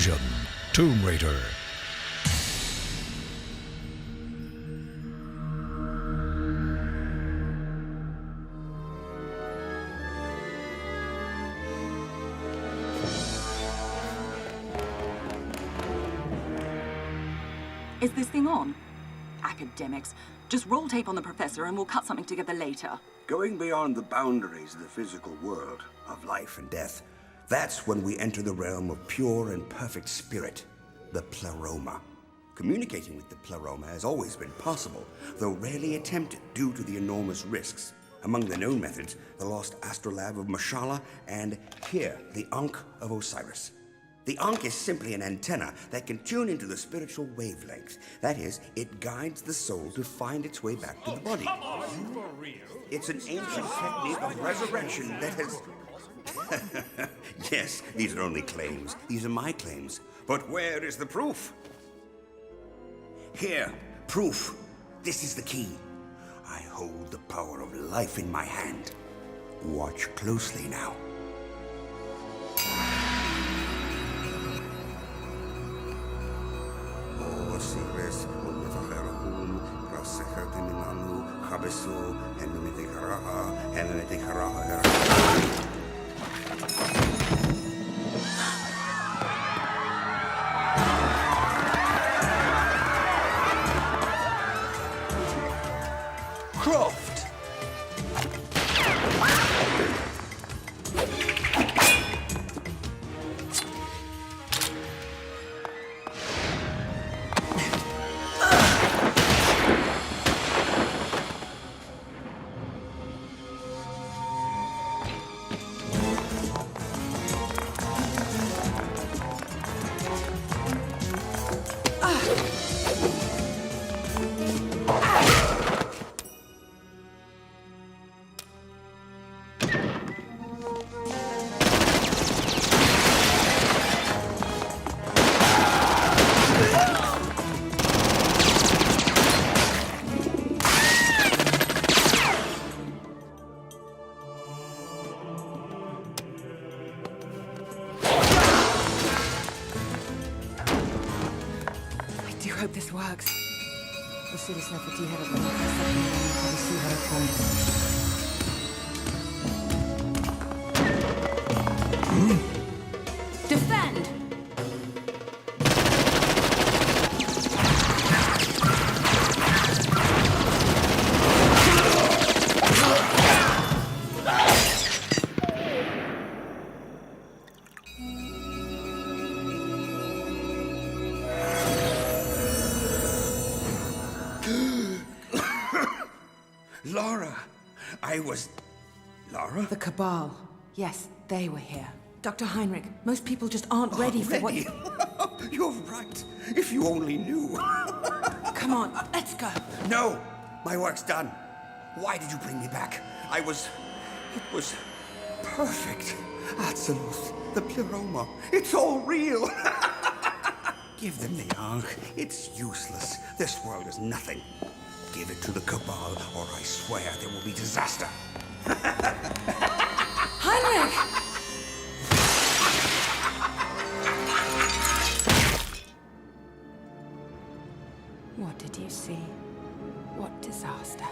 Revision Tomb Raider. Is this thing on? Academics. Just roll tape on the professor and we'll cut something together later. Going beyond the boundaries of the physical world, of life and death, that's when we enter the realm of pure and perfect spirit, the pleroma. Communicating with the pleroma has always been possible, though rarely attempted due to the enormous risks. Among the known methods, the lost astrolabe of Mashallah, and here, the Ankh of Osiris. The Ankh is simply an antenna that can tune into the spiritual wavelength. That is, it guides the soul to find its way back to the body. Oh, it's an ancient technique of resurrection that has. yes, these are only claims. These are my claims. But where is the proof? Here, proof. This is the key. I hold the power of life in my hand. Watch closely now. Hope this works. Osiris Nefertiti had a Defend! Laura! I was. Laura? The Cabal. Yes, they were here. Dr. Heinrich, most people just aren't ready for what. Ready? You're right. If you only knew. Come on, let's go. No! My work's done. Why did you bring me back? I was. It was perfect. Absolute. The pleroma. It's all real. Give them the Ankh. It's useless. This world is nothing. Give it to the Cabal, or I swear there will be disaster. Heinrich! What did you see? What disaster?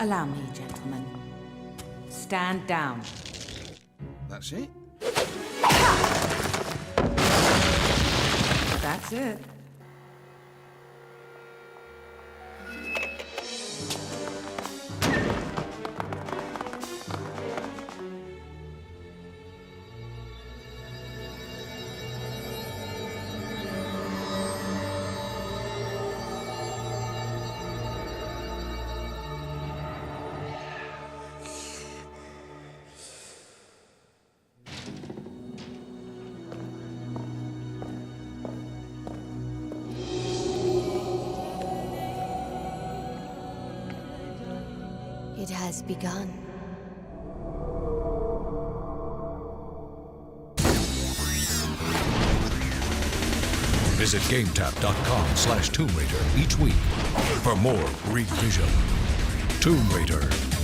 Allow me, gentlemen. Stand down. That's it? That's it. It has begun. Visit GameTap.com slash Tomb Raider each week for more Greek vision. Tomb Raider.